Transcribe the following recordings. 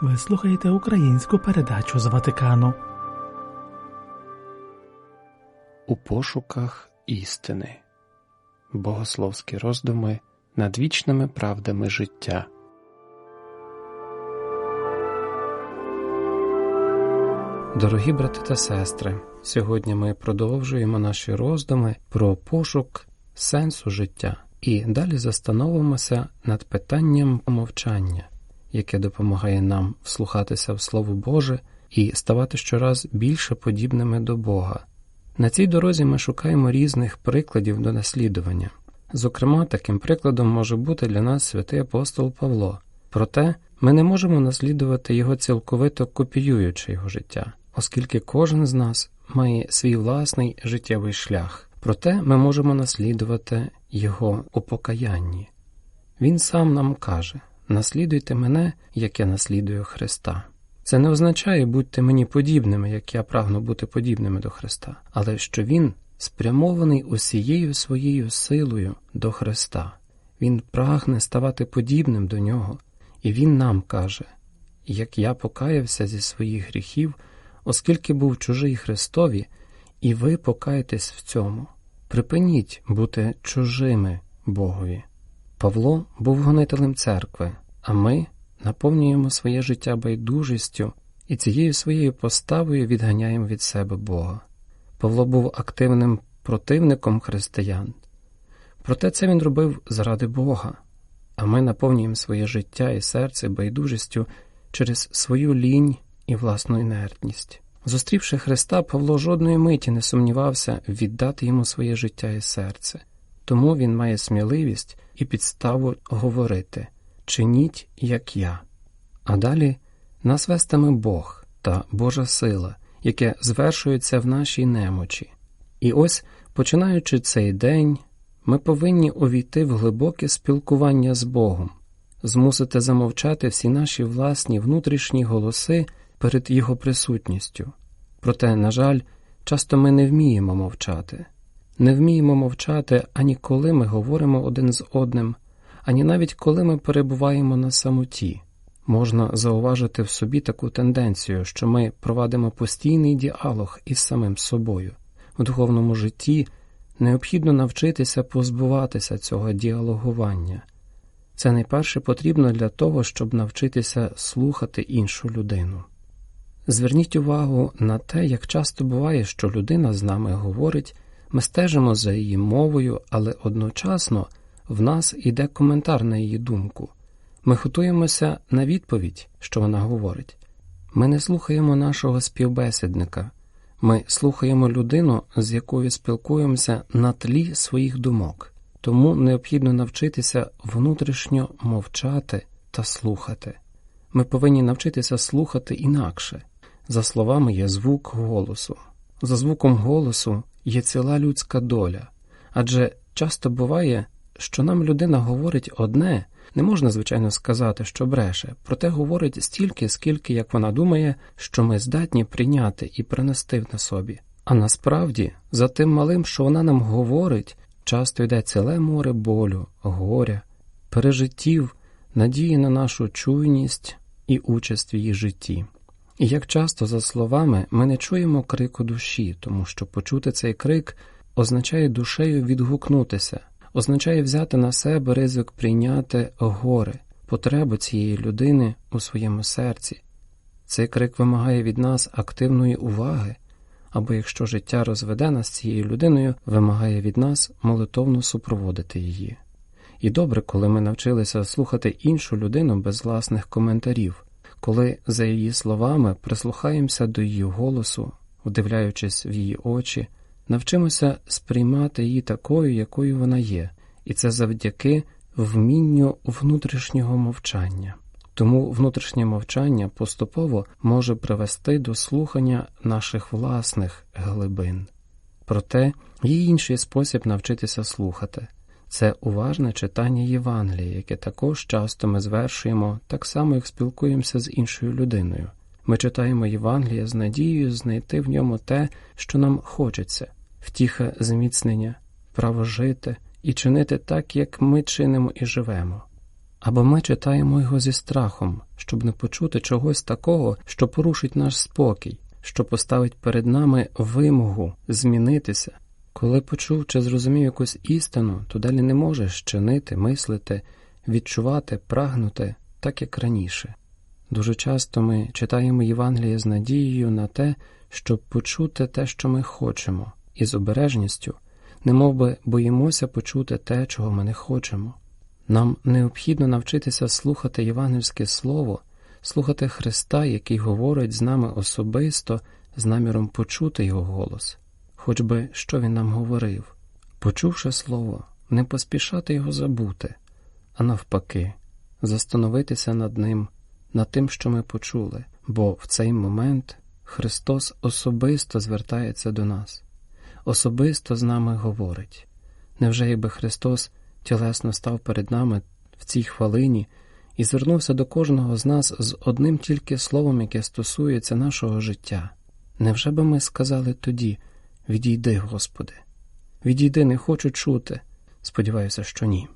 Ви слухаєте українську передачу з Ватикану. У пошуках істини. Богословські роздуми над вічними правдами життя. Дорогі брати та сестри. Сьогодні ми продовжуємо наші роздуми про пошук сенсу життя і далі застановимося над питанням мовчання яке допомагає нам вслухатися в Слово Боже і ставати щораз більше подібними до Бога. На цій дорозі ми шукаємо різних прикладів до наслідування. Зокрема, таким прикладом може бути для нас святий апостол Павло, проте ми не можемо наслідувати його цілковито копіюючи його життя, оскільки кожен з нас має свій власний життєвий шлях, проте ми можемо наслідувати його у покаянні. Він сам нам каже наслідуйте мене, як я наслідую Христа. Це не означає будьте мені подібними, як я прагну бути подібними до Христа, але що Він спрямований усією своєю силою до Христа. Він прагне ставати подібним до нього, і Він нам каже, як я покаявся зі своїх гріхів, оскільки був чужий Христові, і ви покаєтесь в цьому. Припиніть бути чужими Богові. Павло був гонителем церкви, а ми наповнюємо своє життя байдужістю і цією своєю поставою відганяємо від себе Бога. Павло був активним противником християн, проте це він робив заради Бога, а ми наповнюємо своє життя і серце байдужістю через свою лінь і власну інертність. Зустрівши Христа, Павло жодної миті не сумнівався віддати йому своє життя і серце, тому він має сміливість і підставу говорити чиніть, як я. А далі нас вестиме Бог та Божа сила, яке звершується в нашій немочі. І ось, починаючи цей день, ми повинні увійти в глибоке спілкування з Богом, змусити замовчати всі наші власні внутрішні голоси перед Його присутністю. Проте, на жаль, часто ми не вміємо мовчати, не вміємо мовчати ані коли ми говоримо один з одним ані навіть коли ми перебуваємо на самоті. Можна зауважити в собі таку тенденцію, що ми провадимо постійний діалог із самим собою. В духовному житті необхідно навчитися позбуватися цього діалогування. Це найперше потрібно для того, щоб навчитися слухати іншу людину. Зверніть увагу на те, як часто буває, що людина з нами говорить, ми стежимо за її мовою, але одночасно в нас іде коментар на її думку. Ми готуємося на відповідь, що вона говорить. Ми не слухаємо нашого співбесідника, ми слухаємо людину, з якою спілкуємося на тлі своїх думок, тому необхідно навчитися внутрішньо мовчати та слухати. Ми повинні навчитися слухати інакше. За словами є звук голосу. За звуком голосу є ціла людська доля, адже часто буває, що нам людина говорить одне, не можна, звичайно, сказати, що бреше, проте говорить стільки, скільки як вона думає, що ми здатні прийняти і принести на собі. А насправді, за тим малим, що вона нам говорить, часто йде ціле море болю, горя, пережиттів, надії на нашу чуйність і участь в її житті. І як часто, за словами, ми не чуємо крику душі, тому що почути цей крик означає душею відгукнутися, означає взяти на себе ризик прийняти горе, потребу цієї людини у своєму серці. Цей крик вимагає від нас активної уваги, або якщо життя розведе нас цією людиною, вимагає від нас молитовно супроводити її. І добре, коли ми навчилися слухати іншу людину без власних коментарів, коли за її словами прислухаємося до її голосу, вдивляючись в її очі. Навчимося сприймати її такою, якою вона є, і це завдяки вмінню внутрішнього мовчання. Тому внутрішнє мовчання поступово може привести до слухання наших власних глибин. Проте є інший спосіб навчитися слухати це уважне читання Євангелія, яке також часто ми звершуємо, так само як спілкуємося з іншою людиною. Ми читаємо Євангелія з надією знайти в ньому те, що нам хочеться втіха зміцнення, право жити і чинити так, як ми чинимо і живемо. Або ми читаємо його зі страхом, щоб не почути чогось такого, що порушить наш спокій, що поставить перед нами вимогу змінитися. Коли почув чи зрозумів якусь істину, то далі не можеш чинити, мислити, відчувати, прагнути, так як раніше. Дуже часто ми читаємо Євангеліє з надією на те, щоб почути те, що ми хочемо, і з обережністю, немов би боїмося почути те, чого ми не хочемо. Нам необхідно навчитися слухати євангельське слово, слухати Христа, який говорить з нами особисто, з наміром почути Його голос, хоч би що Він нам говорив. Почувши слово, не поспішати його забути, а навпаки, застановитися над ним, над тим, що ми почули, бо в цей момент Христос особисто звертається до нас, особисто з нами говорить. Невже якби Христос тілесно став перед нами в цій хвилині і звернувся до кожного з нас з одним тільки словом, яке стосується нашого життя? Невже би ми сказали тоді відійди, Господи, відійди, не хочу чути? Сподіваюся, що ні.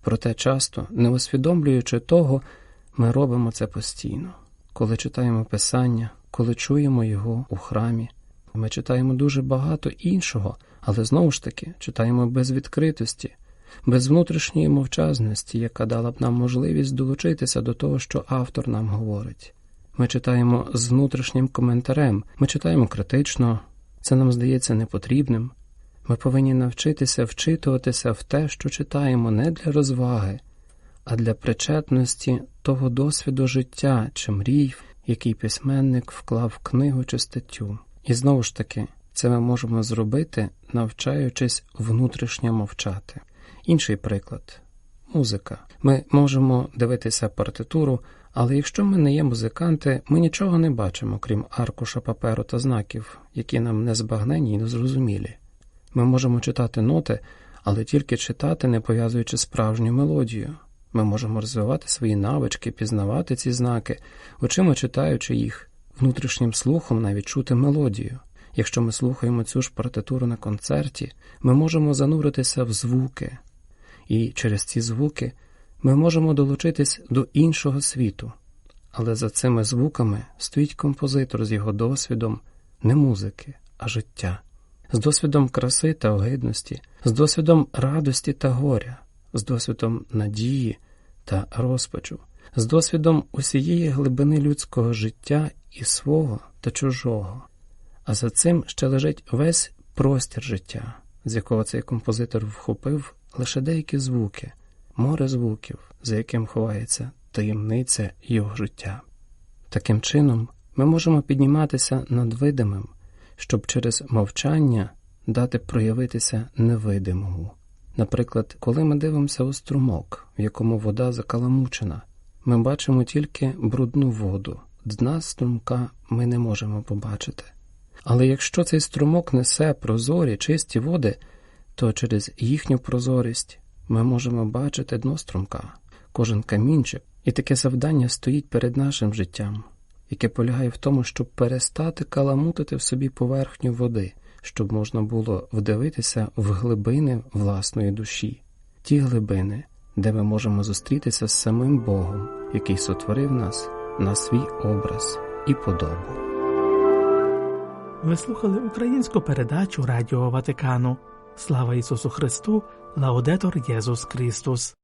Проте часто, не усвідомлюючи того, ми робимо це постійно. Коли читаємо Писання, коли чуємо його у храмі, ми читаємо дуже багато іншого, але знову ж таки читаємо без відкритості, без внутрішньої мовчазності, яка дала б нам можливість долучитися до того, що автор нам говорить. Ми читаємо з внутрішнім коментарем, ми читаємо критично, це нам здається непотрібним. Ми повинні навчитися вчитуватися в те, що читаємо не для розваги, а для причетності того досвіду життя чи мрій, який письменник вклав в книгу чи статтю. І знову ж таки, це ми можемо зробити, навчаючись внутрішньо мовчати. Інший приклад музика. Ми можемо дивитися партитуру, але якщо ми не є музиканти, ми нічого не бачимо, крім аркуша паперу та знаків, які нам не збагнені і незрозумілі. Ми можемо читати ноти, але тільки читати, не пов'язуючи справжню мелодію. Ми можемо розвивати свої навички, пізнавати ці знаки, очима читаючи їх, внутрішнім слухом навіть чути мелодію. Якщо ми слухаємо цю ж партитуру на концерті, ми можемо зануритися в звуки, і через ці звуки ми можемо долучитись до іншого світу. Але за цими звуками стоїть композитор з його досвідом не музики, а життя, з досвідом краси та огидності, з досвідом радості та горя, з досвідом надії та розпачу, з досвідом усієї глибини людського життя і свого та чужого. А за цим ще лежить весь простір життя, з якого цей композитор вхопив лише деякі звуки, море звуків, за яким ховається таємниця його життя. Таким чином, ми можемо підніматися над видимим, щоб через мовчання дати проявитися невидимому. Наприклад, коли ми дивимося у струмок, в якому вода закаламучена, ми бачимо тільки брудну воду, дна струмка ми не можемо побачити. Але якщо цей струмок несе прозорі, чисті води, то через їхню прозорість ми можемо бачити дно струмка, кожен камінчик, і таке завдання стоїть перед нашим життям, яке полягає в тому, щоб перестати каламутити в собі поверхню води, щоб можна було вдивитися в глибини власної душі, ті глибини, де ми можемо зустрітися з самим Богом, який сотворив нас на свій образ і подобу. Ви слухали українську передачу Радіо Ватикану. Слава Ісусу Христу! Лаудетор Єсус Христос!